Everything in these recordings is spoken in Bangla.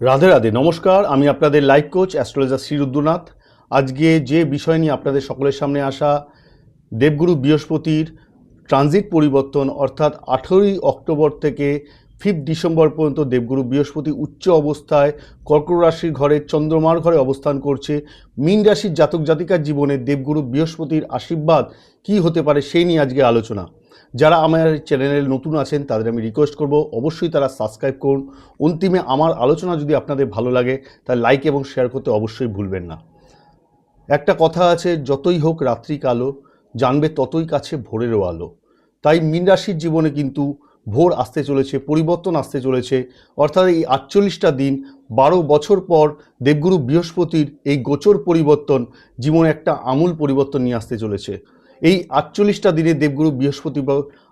রাধে রাধে, নমস্কার। আমি আপনাদের লাইফ কোচ, অ্যাস্ট্রোলজার শ্রীরুদ্রনাথ। আজকে যে বিষয় নিয়ে আপনাদের সকলের সামনে আসা, দেবগুরু বৃহস্পতির ট্রানজিট পরিবর্তন, অর্থাৎ আঠেরোই অক্টোবর থেকে ফিফথ ডিসেম্বর পর্যন্ত দেবগুরু বৃহস্পতি উচ্চ অবস্থায় কর্কট রাশির ঘরে, চন্দ্রমার ঘরে অবস্থান করছে। মীন রাশির জাতক জাতিকার জীবনে দেবগুরু বৃহস্পতির আশীর্বাদ কি হতে পারে, সেই নিয়ে আজকে আলোচনা। যারা আমার চ্যানেলে নতুন আছেন, তাদের আমি রিকোয়েস্ট করব, অবশ্যই তারা সাবস্ক্রাইব করুন। অন্তিমে আমার আলোচনা যদি আপনাদের ভালো লাগে, তাহলে লাইক এবং শেয়ার করতে অবশ্যই ভুলবেন না। একটা কথা আছে, যতই হোক রাত্রি কালো, জানবে ততই কাছে ভোরেরও আলো। তাই মীন রাশির জীবনে কিন্তু ভোর আসতে চলেছে, পরিবর্তন আসতে চলেছে। অর্থাৎ এই আটচল্লিশটা দিন, বারো বছর পর দেবগুরু বৃহস্পতির এই গোচর পরিবর্তন, জীবনে একটা আমূল পরিবর্তন নিয়ে আসতে চলেছে। এই আটচল্লিশটা দিনে দেবগুরু বৃহস্পতি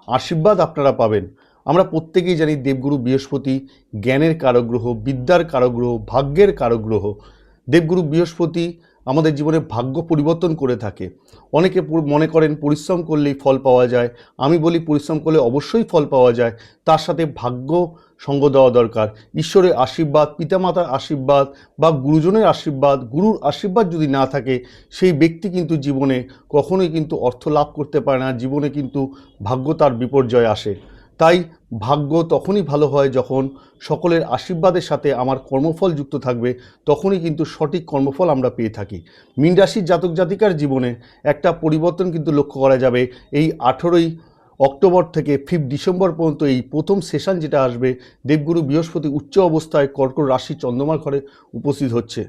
আশীর্বাদ আপনারা পাবেন। আমরা প্রত্যেকেই জানি দেবগুরু বৃহস্পতি জ্ঞানের কারগ্রহ বিদ্যার কারগ্রহ ভাগ্যের কারগ্রহ দেবগুরু বৃহস্পতি আমাদের জীবনে ভাগ্য পরিবর্তন করে থাকে। অনেকে মনে করেন পরিশ্রম করলেই ফল পাওয়া যায়। আমি বলি পরিশ্রম করলে অবশ্যই ফল পাওয়া যায়। তার সাথে ভাগ্য সঙ্গ দেওয়া দরকার। ঈশ্বরের আশীর্বাদ, পিতামাতার আশীর্বাদ বা গুরুজনের আশীর্বাদ, গুরুর আশীর্বাদ যদি না থাকে, সেই ব্যক্তি কিন্তু জীবনে কখনোই কিন্তু অর্থ লাভ করতে পারে না। জীবনে কিন্তু ভাগ্য তার বিপর্যয় আসে। তাই ভাগ্য তখনই ভালো হয় যখন সকলের আশীর্বাদের সাথে আমার কর্মফল যুক্ত থাকবে, তখনই কিন্তু সঠিক কর্মফল আমরা পেয়ে থাকি। মীন রাশির জাতক জাতিকার জীবনে একটা পরিবর্তন কিন্তু লক্ষ্য করা যাবে। এই আঠেরোই অক্টোবর থেকে ফিফ ডিসেম্বর পর্যন্ত এই প্রথম সেশন যেটা আসবে, দেবগুরু বৃহস্পতি উচ্চ অবস্থায় কর্কট রাশি চন্দ্রমার ঘরে উপস্থিত হচ্ছে।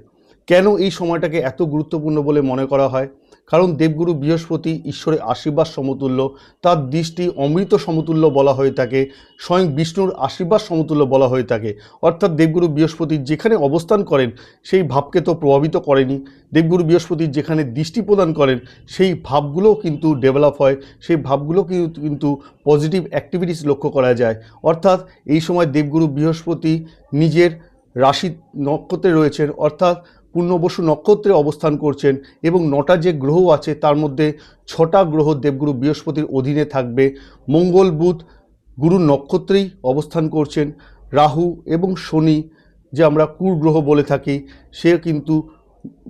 কেন এই সময়টাকে এত গুরুত্বপূর্ণ বলে মনে করা হয়? কারণ দেবগুরু বৃহস্পতি ঈশ্বরের আশীর্বাদ সমতুল্য, তার দৃষ্টি অমৃত সমতুল্য বলা হয়ে থাকে, স্বয়ং বিষ্ণুর আশীর্বাদ সমতুল্য বলা হয়ে থাকে। অর্থাৎ দেবগুরু বৃহস্পতি যেখানে অবস্থান করেন, সেই ভাবকে তো প্রভাবিত করেনি। দেবগুরু বৃহস্পতি যেখানে দৃষ্টি প্রদান করেন, সেই ভাবগুলোও কিন্তু ডেভেলপ হয়, সেই ভাবগুলো কিন্তু পজিটিভ অ্যাক্টিভিটিস লক্ষ্য করা যায়। অর্থাৎ এই সময় দেবগুরু বৃহস্পতি নিজের রাশি নক্ষত্রে রয়েছেন, অর্থাৎ পূর্ণবসু নক্ষত্রে অবস্থান করছেন এবং নটা যে গ্রহ আছে তার মধ্যে ছটা গ্রহ দেবগুরু বৃহস্পতির অধীনে থাকবে। মঙ্গল বুধ গুরুর নক্ষত্রেই অবস্থান করছেন। রাহু এবং শনি যে আমরা কুর গ্রহ বলে থাকি, সে কিন্তু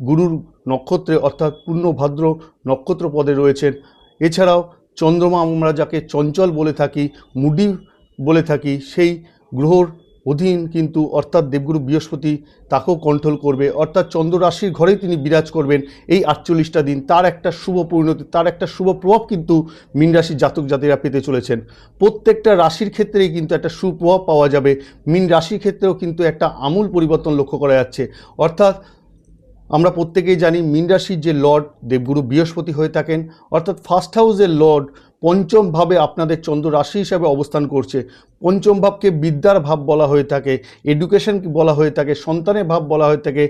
গুরুর নক্ষত্রে অর্থাৎ পূর্ণ ভাদ্র নক্ষত্র পদে রয়েছেন। এছাড়াও চন্দ্রমা আমরা যাকে চঞ্চল বলে থাকি, মুডি বলে থাকি, সেই গ্রহর অধীন কিন্তু অর্থাৎ দেবগুরু বৃহস্পতি তাকেও কন্ট্রোল করবে, অর্থাৎ চন্দ্র রাশির ঘরেই তিনি বিরাজ করবেন এই আটচল্লিশটা দিন। তার একটা শুভ পরিণতি, তার একটা শুভ প্রভাব কিন্তু মীন রাশির জাতক জাতিরা পেতে চলেছেন। প্রত্যেকটা রাশির ক্ষেত্রেই কিন্তু একটা সুপ্রভাব পাওয়া যাবে। মীন রাশির ক্ষেত্রেও কিন্তু একটা আমূল পরিবর্তন লক্ষ্য করা যাচ্ছে। অর্থাৎ আমরা প্রত্যেকেই জানি, মীন রাশির যে লর্ড, দেবগুরু বৃহস্পতি হয়ে থাকেন, অর্থাৎ ফার্স্ট হাউসের লর্ড পঞ্চম ভাবে আপনাদের চন্দ্র রাশি হিসাবে অবস্থান করছে। পঞ্চম ভাবকে বিদ্যার ভাব বলা হয়ে থাকে এডুকেশন বলা হয়ে থাকে, সন্তানের ভাব বলা হয়ে থাকে।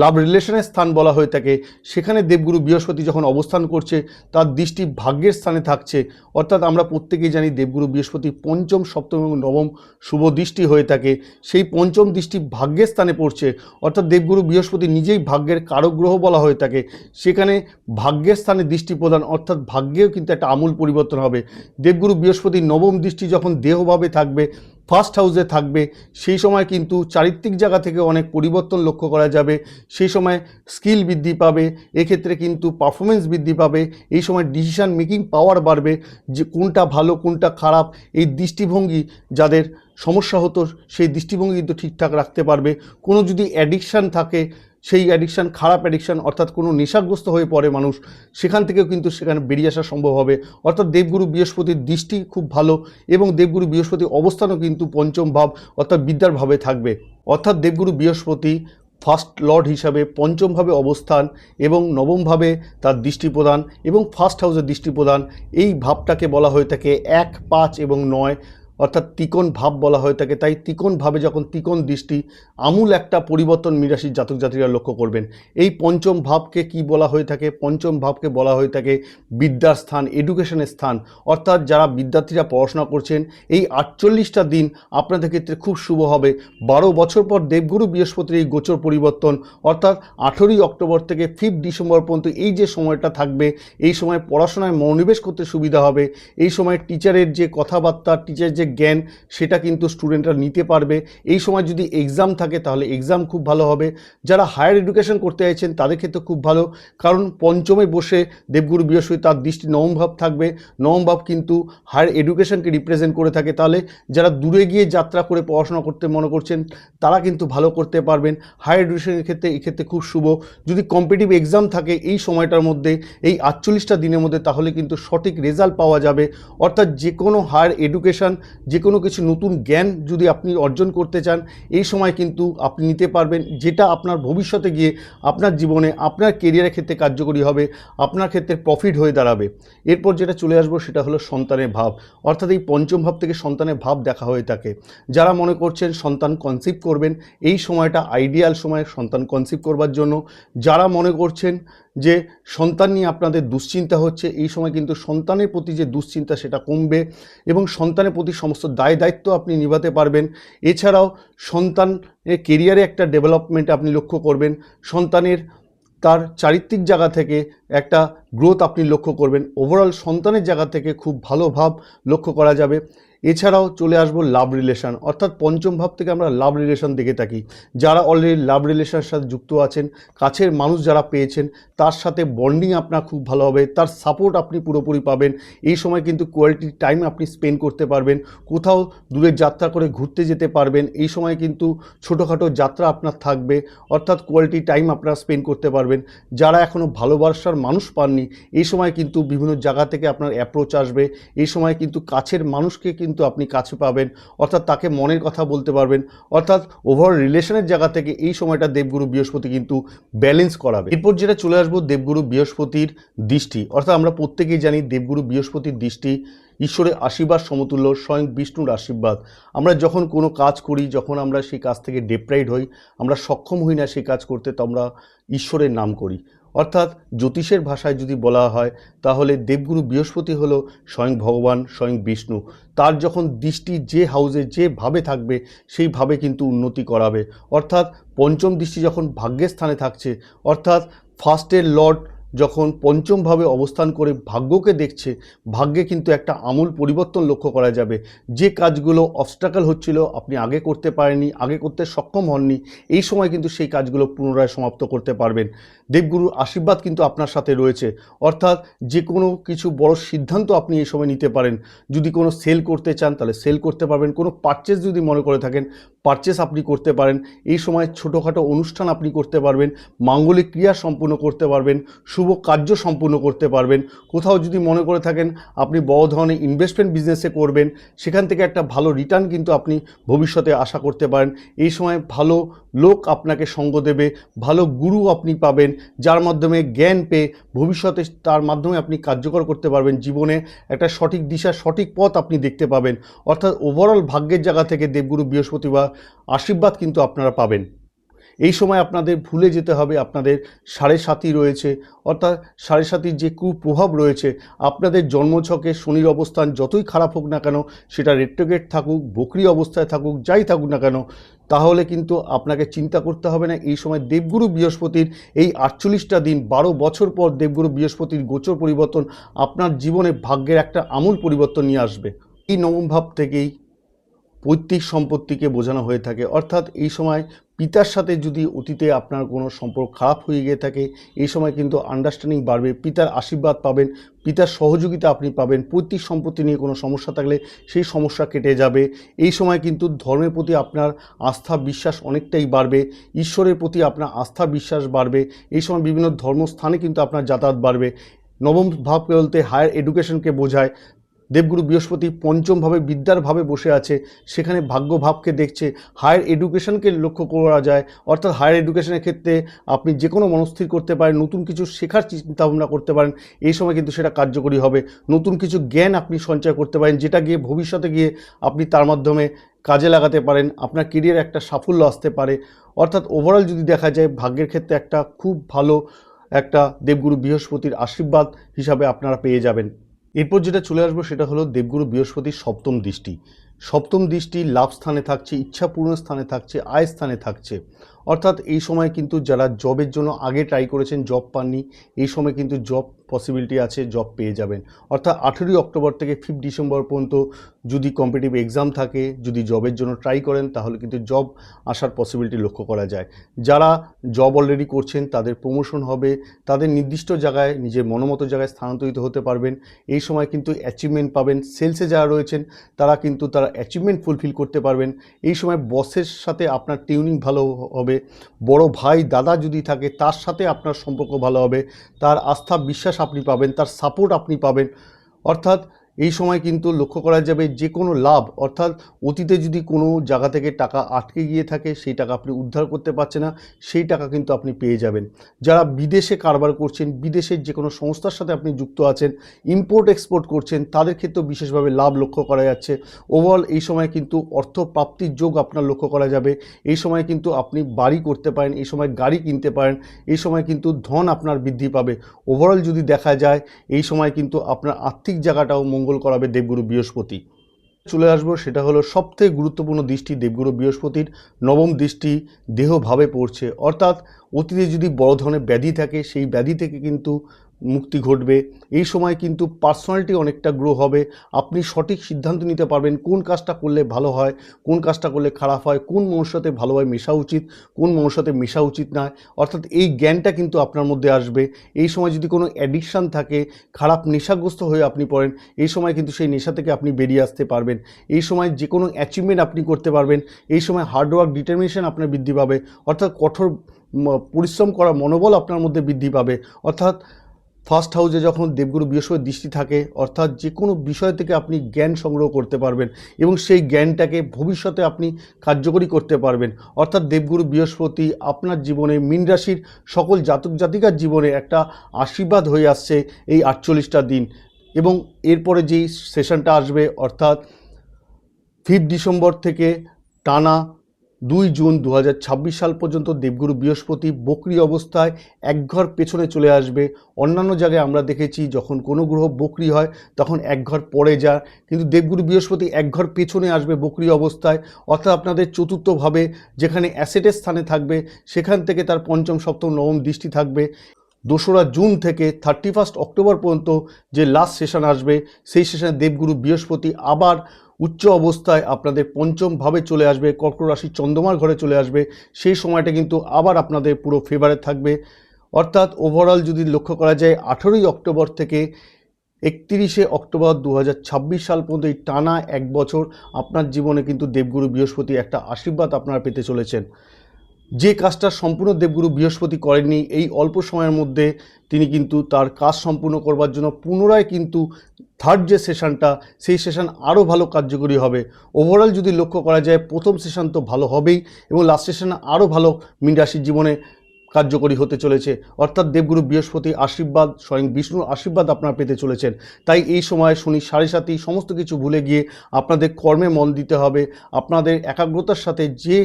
লাভ রিলেশনের স্থান বলা হয়ে থাকে। সেখানে দেবগুরু বৃহস্পতি যখন অবস্থান করছে, তার দৃষ্টি ভাগ্যের স্থানে থাকছে। অর্থাৎ আমরা প্রত্যেকেই জানি দেবগুরু বৃহস্পতি পঞ্চম, সপ্তম এবং নবম শুভ দৃষ্টি হয়ে থাকে। সেই পঞ্চম দৃষ্টি ভাগ্যের স্থানে পড়ছে। অর্থাৎ দেবগুরু বৃহস্পতি নিজেই ভাগ্যের কারগ্রহ বলা হয়ে থাকে। সেখানে ভাগ্যের স্থানে দৃষ্টি প্রদান, অর্থাৎ ভাগ্যেও কিন্তু একটা আমূল পরিবর্তন হবে। দেবগুরু বৃহস্পতি নবম দৃষ্টি যখন দেহভাবে থাকবে ফার্স্ট হাউসে থাকবে, সেই সময় কিন্তু চারিত্রিক জায়গা থেকে অনেক পরিবর্তন লক্ষ্য করা যাবে, সেই সময় স্কিল বৃদ্ধি পাবে, এক্ষেত্রে কিন্তু পারফরমেন্স বৃদ্ধি পাবে, এই সময় ডিসিশান মেকিং পাওয়ার বাড়বে, যে কোনটা ভালো, কোনটা খারাপ, এই দৃষ্টিভঙ্গি যাদের সমস্যা হতো, সেই দৃষ্টিভঙ্গি কিন্তু ঠিকঠাক রাখতে পারবে। কোনো যদি অ্যাডিকশান থাকে সেই অ্যাডিকশান খারাপ অ্যাডিকশান অর্থাৎ কোনো নেশাগ্রস্ত হয়ে পড়ে মানুষ, সেখান থেকেও কিন্তু সেখানে বেরিয়ে আসা সম্ভব হবে। অর্থাৎ দেবগুরু বৃহস্পতির দৃষ্টি খুব ভালো এবং দেবগুরু বৃহস্পতির অবস্থানও কিন্তু পঞ্চম ভাব, অর্থাৎ বিদ্যার ভাবে থাকবে। অর্থাৎ দেবগুরু বৃহস্পতি ফার্স্ট লর্ড হিসাবে পঞ্চমভাবে অবস্থান এবং নবমভাবে তার দৃষ্টি প্রদান এবং ফার্স্ট হাউসের দৃষ্টি প্রদান। এই ভাবটাকে বলা হয়ে থাকে এক পাঁচ এবং নয়। অর্থাৎ তিকোণ ভাব বলা হয়ে থাকে। তাই তিকোণ ভাবে যখন তিকোণ দৃষ্টি আমূল একটা পরিবর্তন মিরাশির জাতক জাতিরা লক্ষ্য করবেন। এই পঞ্চম ভাবকে কি বলা হয়ে থাকে? পঞ্চম ভাবকে বলা হয়ে থাকে বিদ্যার স্থান এডুকেশনের স্থান। অর্থাৎ যারা বিদ্যার্থীরা পড়াশোনা করছেন, এই আটচল্লিশটা দিন আপনাদের ক্ষেত্রে খুব শুভ হবে। বারো বছর পর দেবগুরু বৃহস্পতির এই গোচর পরিবর্তন, অর্থাৎ আঠেরোই অক্টোবর থেকে ফিফথ ডিসেম্বর পর্যন্ত এই যে সময়টা থাকবে, এই সময় পড়াশোনায় মনোনিবেশ করতে সুবিধা হবে। এই সময় টিচারের যে কথাবার্তা টিচার যে যে জ্ঞান সেটা কিন্তু স্টুডেন্টরা নিতে পারবে। এই সময় যদি এক্সাম থাকে তাহলে এক্সাম খুব ভালো হবে। যারা হায়ার এডুকেশন করতে চাইছেন তাদের ক্ষেত্রে খুব ভালো। কারণ পঞ্চমে বসে দেবগুরু বৃহস্পতি তার দৃষ্টি নবম ভাব থাকবে। নবম ভাব কিন্তু হায়ার এডুকেশনকে রিপ্রেজেন্ট করে থাকে। তাহলে যারা দূরে গিয়ে যাত্রা করে পড়াশোনা করতে মনে করছেন, তারা কিন্তু ভালো করতে পারবেন। হায়ার এডুকেশনের ক্ষেত্রে, এক্ষেত্রে খুব শুভ। যদি কম্পিটিভ এক্সাম থাকে এই সময়টার মধ্যে, এই আটচল্লিশটা দিনের মধ্যে, তাহলে কিন্তু সঠিক রেজাল্ট পাওয়া যাবে। অর্থাৎ যে কোনো হায়ার এডুকেশন যে কোনো কিছু নতুন জ্ঞান যদি আপনি অর্জন করতে চান, এই সময় কিন্তু আপনি নিতে পারবেন যেটা আপনার ভবিষ্যতে গিয়ে আপনার জীবনে, আপনার কেরিয়ারের ক্ষেত্রে কার্যকরী হবে, আপনার ক্ষেত্রে প্রফিট হয়ে দাঁড়াবে। এরপর যেটা চলে আসব সেটা হলো সন্তানের ভাব। অর্থাৎ এই পঞ্চম ভাব থেকে সন্তানের ভাব দেখা হয়ে থাকে। যারা মনে করছেন সন্তান কনসিভ করবেন, এই সময়টা আইডিয়াল সময় সন্তান কনসিভ করবার জন্য। যারা মনে করছেন যে সন্তান নিয়ে আপনাদের দুশ্চিন্তা হচ্ছে, এই সময় কিন্তু সন্তানের প্রতি যে দুশ্চিন্তা সেটা কমবে এবং সন্তানের প্রতি সমস্ত দায় দায়িত্ব আপনি নিভাতে পারবেন। এছাড়াও সন্তানের কেরিয়ারে একটা ডেভেলপমেন্ট আপনি লক্ষ্য করবেন। সন্তানের তার চারিত্রিক জায়গা থেকে একটা গ্রোথ আপনি লক্ষ্য করবেন। ওভারঅল সন্তানের জায়গা থেকে খুব ভালো ভাব লক্ষ্য করা যাবে। এছাড়াও চলে আসব লাভ রিলেশন অর্থাৎ পঞ্চম ভাব থেকে আমরা লাভ রিলেশন দেখে থাকি। যারা অলরেডি লাভ রিলেশনের সাথে যুক্ত আছেন, কাছের মানুষ যারা পেয়েছেন, তার সাথে বন্ডিং আপনার খুব ভালো হবে, তার সাপোর্ট আপনি পুরোপুরি পাবেন। এই সময় কিন্তু কোয়ালিটি টাইম আপনি স্পেন্ড করতে পারবেন, কোথাও দূরে যাত্রা করে ঘুরতে যেতে পারবেন, এই সময় কিন্তু ছোটোখাটো যাত্রা আপনার থাকবে, অর্থাৎ কোয়ালিটি টাইম আপনারা স্পেন্ড করতে পারবেন। যারা এখনও ভালোবাসার মানুষ পাননি, এই সময় কিন্তু বিভিন্ন জায়গা থেকে আপনার অ্যাপ্রোচ আসবে, এই সময় কিন্তু কাছের মানুষকে কিন্তু আপনি কাছে পাবেন। অর্থাৎ তাকে মনের কথা বলতে পারবেন। অর্থাৎ ওভারঅল রিলেশনের জায়গা থেকে এই সময়টা দেবগুরু বৃহস্পতি কিন্তু ব্যালেন্স করাবে। এরপর যেটা চলে আসব দেবগুরু বৃহস্পতির দৃষ্টি। অর্থাৎ আমরা প্রত্যেকেই জানি দেবগুরু বৃহস্পতির দৃষ্টি ঈশ্বরের আশীর্বাদ, সমতুল্য, স্বয়ং বিষ্ণুর আশীর্বাদ। আমরা যখন কোনো কাজ করি, যখন আমরা সেই কাজ থেকে ডেপ্রাইড হই, আমরা সক্ষম হই না সেই কাজ করতে তো আমরা ঈশ্বরের নাম করি। অর্থাৎ জ্যোতিষের ভাষায় যদি বলা হয়, তাহলে দেবগুরু বৃহস্পতি হল স্বয়ং ভগবান, স্বয়ং বিষ্ণু। তার যখন দৃষ্টি যে হাউসে যেভাবে থাকবে সেইভাবে কিন্তু উন্নতি করাবে। অর্থাৎ পঞ্চম দৃষ্টি যখন ভাগ্যের স্থানে থাকছে, অর্থাৎ ফার্স্টের লর্ড যখন পঞ্চমভাবে অবস্থান করে ভাগ্যকে দেখছে, ভাগ্যে কিন্তু একটা আমূল পরিবর্তন লক্ষ্য করা যাবে। যে কাজগুলো অবস্টাকল হচ্ছিল, আপনি আগে করতে পারেননি, আগে করতে সক্ষম হননি, এই সময় কিন্তু সেই কাজগুলো পুনরায় সমাপ্ত করতে পারবেন। দেবগুরুর আশীর্বাদ কিন্তু আপনার সাথে রয়েছে। অর্থাৎ যে কোনো কিছু বড় সিদ্ধান্ত আপনি এই সময় নিতে পারেন। যদি কোনো সেল করতে চান, তাহলে সেল করতে পারবেন। কোনো পারচেস যদি মনে করে থাকেন পারচেস আপনি করতে পারেন। এই সময় ছোটোখাটো অনুষ্ঠান আপনি করতে পারবেন। মাঙ্গলিক ক্রিয়া সম্পূর্ণ করতে পারবেন। কার্য সম্পূর্ণ করতে পারবেন। কোথাও যদি মনে করে থাকেন আপনি বড় ধরনের ইনভেস্টমেন্ট বিজনেসে করবেন, সেখান থেকে একটা ভালো রিটার্ন কিন্তু আপনি ভবিষ্যতে আশা করতে পারেন। এই সময় ভালো লোক আপনাকে সঙ্গ দেবে, ভালো গুরু আপনি পাবেন, যার মাধ্যমে জ্ঞান পেয়ে ভবিষ্যতে তার মাধ্যমে আপনি কার্যকর করতে পারবেন জীবনে। একটা সঠিক দিশা, সঠিক পথ আপনি দেখতে পাবেন। অর্থাৎ ওভারঅল ভাগ্যের জায়গা থেকে দেবগুরু বৃহস্পতি বা আশীর্বাদ কিন্তু আপনারা পাবেন। এই সময় আপনাদের ভুলে যেতে হবে, আপনাদের সাড়ে সাতি রয়েছে, অর্থাৎ সাড়ে সাতির যে কুপ্রভাব রয়েছে, আপনাদের জন্মছকে শনির অবস্থান যতই খারাপ হোক না কেন, সেটা রেট্রোগেট থাকুক, বকরি অবস্থায় থাকুক, যাই থাকুক না কেন, তাহলে কিন্তু আপনাকে চিন্তা করতে হবে না, এই সময় দেবগুরু বৃহস্পতির এই আটচল্লিশটা দিন, বারো বছর পর দেবগুরু বৃহস্পতির গোচর পরিবর্তন আপনার জীবনে ভাগ্যের একটা আমূল পরিবর্তন নিয়ে আসবে। এই নবম ভাব থেকেই পৈতৃক সম্পত্তিকে বোঝানো হয়ে থাকে, অর্থাৎ এই সময় পিতার সাথে যদি অতীতে আপনার কোনো সম্পর্ক খারাপ হয়ে গিয়ে থাকে, এই সময় কিন্তু আন্ডারস্ট্যান্ডিং বাড়বে, পিতার আশীর্বাদ পাবেন, পিতার সহযোগিতা আপনি পাবেন, পৈতৃক সম্পত্তি নিয়ে কোনো সমস্যা থাকলে সেই সমস্যা কেটে যাবে। এই সময় কিন্তু ধর্মের প্রতি আপনার আস্থা, বিশ্বাস অনেকটাই বাড়বে, ঈশ্বরের প্রতি আপনার আস্থা, বিশ্বাস বাড়বে, এই সময় বিভিন্ন ধর্মস্থানে কিন্তু আপনার যাতায়াত বাড়বে। নবম ভাব বলতে হায়ার এডুকেশনকে বোঝায় দেবগুরু বৃহস্পতি পঞ্চমভাবে বিদ্যারভাবে বসে আছে, সেখানে ভাগ্যভাবকে দেখছে হায়ার এডুকেশনকে লক্ষ্য করা যায়। অর্থাৎ হায়ার এডুকেশনের ক্ষেত্রে আপনি যে কোনো মনস্থির করতে পারেন, নতুন কিছু শেখার চিন্তাভাবনা করতে পারেন, এই সময় কিন্তু সেটা কার্যকরী হবে। নতুন কিছু জ্ঞান আপনি সঞ্চয় করতে পারেন, যেটা গিয়ে ভবিষ্যতে গিয়ে আপনি তার মাধ্যমে কাজে লাগাতে পারেন, আপনার কেরিয়ার একটা সাফল্য আসতে পারে। অর্থাৎ ওভারঅল যদি দেখা যায়, ভাগ্যের ক্ষেত্রে একটা খুব ভালো একটা দেবগুরু বৃহস্পতির আশীর্বাদ হিসাবে আপনারা পেয়ে যাবেন। এরপর যেটা চলে আসব সেটা হলো দেবগুরু বৃহস্পতির সপ্তম দৃষ্টি। সপ্তম দৃষ্টি লাভ স্থানে থাকছে, ইচ্ছাপূর্ণ স্থানে থাকছে, আয় স্থানে থাকছে। অর্থাৎ এই সময় কিন্তু যারা জবের জন্য আগে ট্রাই করেছেন জব পাননি, এই সময় কিন্তু জব পসিবিলিটি আছে জব পেয়ে যাবেন। অর্থাৎ আঠেরোই অক্টোবর থেকে ফিফ ডিসেম্বর পর্যন্ত যদি কম্পিটিভ এক্সাম থাকে, যদি জবের জন্য ট্রাই করেন, তাহলে কিন্তু জব আসার পসিবিলিটি লক্ষ্য করা যায়। যারা জব অলরেডি করছেন, তাদের প্রমোশন হবে, তাদের নির্দিষ্ট জায়গায়, নিজের মনোমতো জায়গায় স্থানান্তরিত হতে পারবেন। এই সময় কিন্তু অ্যাচিভমেন্ট পাবেন। সেলসে যারা রয়েছেন, তারা কিন্তু তারা অ্যাচিভমেন্ট ফুলফিল করতে পারবেন। এই সময় বসের সাথে আপনার টিউনিং ভালো হবে বড় ভাই, দাদা যদি থাকে, তার সাথে আপনার সম্পর্ক ভালো হবে। তার আস্থা, বিশ্বাস আপনি পাবেন, তার সাপোর্ট আপনি পাবেন। অর্থাৎ এই সময় কিন্তু লক্ষ্য করা যাবে যে কোনো লাভ, অর্থাৎ অতীতে যদি কোনো জায়গা থেকে টাকা আটকে গিয়ে থাকে, সেই টাকা আপনি উদ্ধার করতে পারছে না, সেই টাকা কিন্তু আপনি পেয়ে যাবেন। যারা বিদেশে কারবার করছেন, বিদেশের যে কোনো সংস্থার সাথে আপনি যুক্ত আছেন ইম্পোর্ট এক্সপোর্ট করছেন, তাদের ক্ষেত্রেও বিশেষভাবে লাভ লক্ষ্য করা যাচ্ছে। ওভারঅল এই সময় কিন্তু অর্থ প্রাপ্তির যোগ আপনার লক্ষ্য করা যাবে। এই সময় কিন্তু আপনি বাড়ি করতে পারেন, এই সময় গাড়ি কিনতে পারেন, এই সময় কিন্তু ধন আপনার বৃদ্ধি পাবে। ওভারঅল যদি দেখা যায়, এই সময় কিন্তু আপনার আর্থিক জায়গাটাও মঙ্গল করাবে দেবগুরু বৃহস্পতি। চলে আসব, সেটা হলো সবথেকে গুরুত্বপূর্ণ দৃষ্টি দেবগুরু বৃহস্পতির। নবম দৃষ্টি দেহভাবে পড়ছে। অর্থাৎ অতীতে যদি বড় ধরনের ব্যাধি থাকে, সেই ব্যাধি থেকে কিন্তু মুক্তি ঘটবে। এই সময় কিন্তু পার্সোনালিটি অনেকটা গ্রো হবে। আপনি সঠিক সিদ্ধান্ত নিতে পারবেন কোন কাজটা করলে ভালো হয়, কোন কাজটা করলে খারাপ হয়, কোন মানুষের সাথে ভালোভাবে মেশা উচিত, কোন মানুষের সাথে মেশা উচিত নয়। অর্থাৎ এই জ্ঞানটা কিন্তু আপনার মধ্যে আসবে। এই সময় যদি কোনো অ্যাডিকশান থাকে, খারাপ নেশাগ্রস্ত হয়ে আপনি পড়েন, এই সময় কিন্তু সেই নেশা থেকে আপনি বেরিয়ে আসতে পারবেন। এই সময় যে কোনো অ্যাচিভমেন্ট আপনি করতে পারবেন। এই সময় হার্ডওয়ার্ক ডিটারমিনেশন আপনার বৃদ্ধি পাবে। অর্থাৎ কঠোর পরিশ্রম করা মনোবল আপনার মধ্যে বৃদ্ধি পাবে। অর্থাৎ ফার্স্ট হাউসে যখন দেবগুরু বৃহস্পতির দৃষ্টি থাকে, অর্থাৎ যে কোনো বিষয় থেকে আপনি জ্ঞান সংগ্রহ করতে পারবেন এবং সেই জ্ঞানটাকে ভবিষ্যতে আপনি কার্যকরী করতে পারবেন। অর্থাৎ দেবগুরু বৃহস্পতি আপনার জীবনে, মীন রাশির সকল জাতক জাতিকার জীবনে একটা আশীর্বাদ হয়ে আসছে এই আটচল্লিশটা দিন। এবং এরপরে যেই সেশনটা আসবে, অর্থাৎ ফিফথ ডিসেম্বর থেকে টানা দুই জুন দু হাজার ছাব্বিশ সাল পর্যন্ত দেবগুরু বৃহস্পতি বকরি অবস্থায় একঘর পেছনে চলে আসবে। অন্যান্য জায়গায় আমরা দেখেছি যখন কোনো গ্রহ বকরি হয়, তখন একঘর পরে যায়। কিন্তু দেবগুরু বৃহস্পতি একঘর পেছনে আসবে বকরি অবস্থায়। অর্থাৎ আপনাদের চতুর্থভাবে যেখানে অ্যাসেটের স্থানে থাকবে, সেখান থেকে তার পঞ্চম, সপ্তম, নবম দৃষ্টি থাকবে। দোসরা জুন থেকে থার্টি ফার্স্ট অক্টোবর পর্যন্ত যে লাস্ট সেশন আসবে, সেই সেশনে দেবগুরু বৃহস্পতি আবার উচ্চ অবস্থায় আপনাদের পঞ্চমভাবে চলে আসবে, কর্কট রাশি চন্দ্রমার ঘরে চলে আসবে, সেই সময়টা কিন্তু আবার আপনাদের পুরো ফেভারে থাকবে। অর্থাৎ ওভারঅল যদি লক্ষ্য করা যায়, আঠেরোই অক্টোবর থেকে একত্রিশে অক্টোবর দু হাজার ছাব্বিশ সাল পর্যন্ত এই টানা এক বছর আপনার জীবনে কিন্তু দেবগুরু বৃহস্পতি একটা আশীর্বাদ আপনারা পেতে চলেছেন। যে কাজটা সম্পূর্ণ দেবগুরু বৃহস্পতি করেননি, এই অল্প সময়ের মধ্যে তিনি কিন্তু তার কাজ সম্পূর্ণ করবার জন্য পুনরায় কিন্তু থার্ড যে সেশনটা সেই সেশন আরও ভালো কার্যকরী হবে। ওভারঅল যদি লক্ষ্য করা যায়, প্রথম সেশন তো ভালো হবেই এবং লাস্ট সেশন আরও ভালো মীন রাশির জীবনে কার্যকরী হতে চলেছে। অর্থাৎ দেবগুরু বৃহস্পতি আশীর্বাদ, স্বয়ং বিষ্ণুর আশীর্বাদ আপনারা পেতে চলেছেন। তাই এই সময় শনি সাড়ে সাতই সমস্ত কিছু ভুলে গিয়ে আপনাদের কর্মে মন দিতে হবে। আপনাদের একাগ্রতার সাথে যে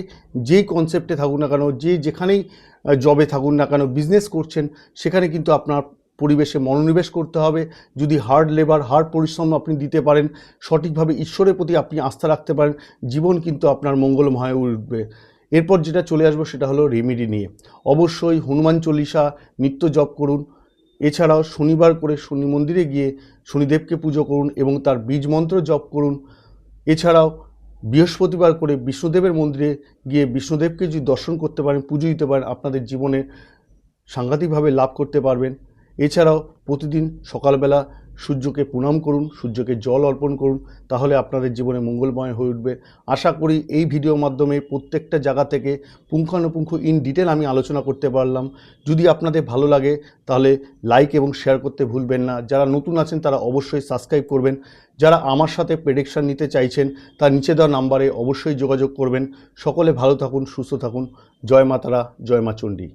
যেই কনসেপ্টে থাকুন না কেন, যে যেখানেই জবে থাকুন না কেন বিজনেস করছেন, সেখানে কিন্তু আপনার পরিবেশে মনোনিবেশ করতে হবে। যদি হার্ড লেবার হার্ড পরিশ্রম আপনি দিতে পারেন, সঠিকভাবে ঈশ্বরের প্রতি আপনি আস্থা রাখতে পারেন, জীবন কিন্তু আপনার মঙ্গলময় উঠবে। এরপর যেটা চলে আসব সেটা হলো রেমেডি নিয়ে। অবশ্যই হনুমান চল্লিশা নিত্য জপ করুন। এছাড়াও শনিবার করে শনি মন্দিরে গিয়ে শনিদেবকে পুজো করুন এবং তার বীজ মন্ত্র জপ করুন। এছাড়াও বৃহস্পতিবার করে বিষ্ণুদেবের মন্দিরে গিয়ে বিষ্ণুদেবকে যদি দর্শন করতে পারেন, পুজো দিতে পারেন, আপনাদের জীবনে সাংঘাতিকভাবে লাভ করতে পারবেন। এছাড়াও প্রতিদিন সকালবেলা সূর্যকে প্রণাম করুন, সূর্যকে জল অর্পণ করুন, তাহলে আপনাদের জীবনে মঙ্গলময় হয়ে উঠবে। আশা করি এই ভিডিওর মাধ্যমে প্রত্যেকটা জায়গা থেকে পুঙ্খানুপুঙ্খ ইন ডিটেল আমি আলোচনা করতে পারলাম। যদি আপনাদের ভালো লাগে, তাহলে লাইক এবং শেয়ার করতে ভুলবেন না। যারা নতুন আছেন, তারা অবশ্যই সাবস্ক্রাইব করবেন। যারা আমার সাথে প্রেডিকশান নিতে চাইছেন, তার নিচে দেওয়া নাম্বারে অবশ্যই যোগাযোগ করবেন। সকলে ভালো থাকুন, সুস্থ থাকুন। জয় মাতারা, জয় মা চণ্ডী।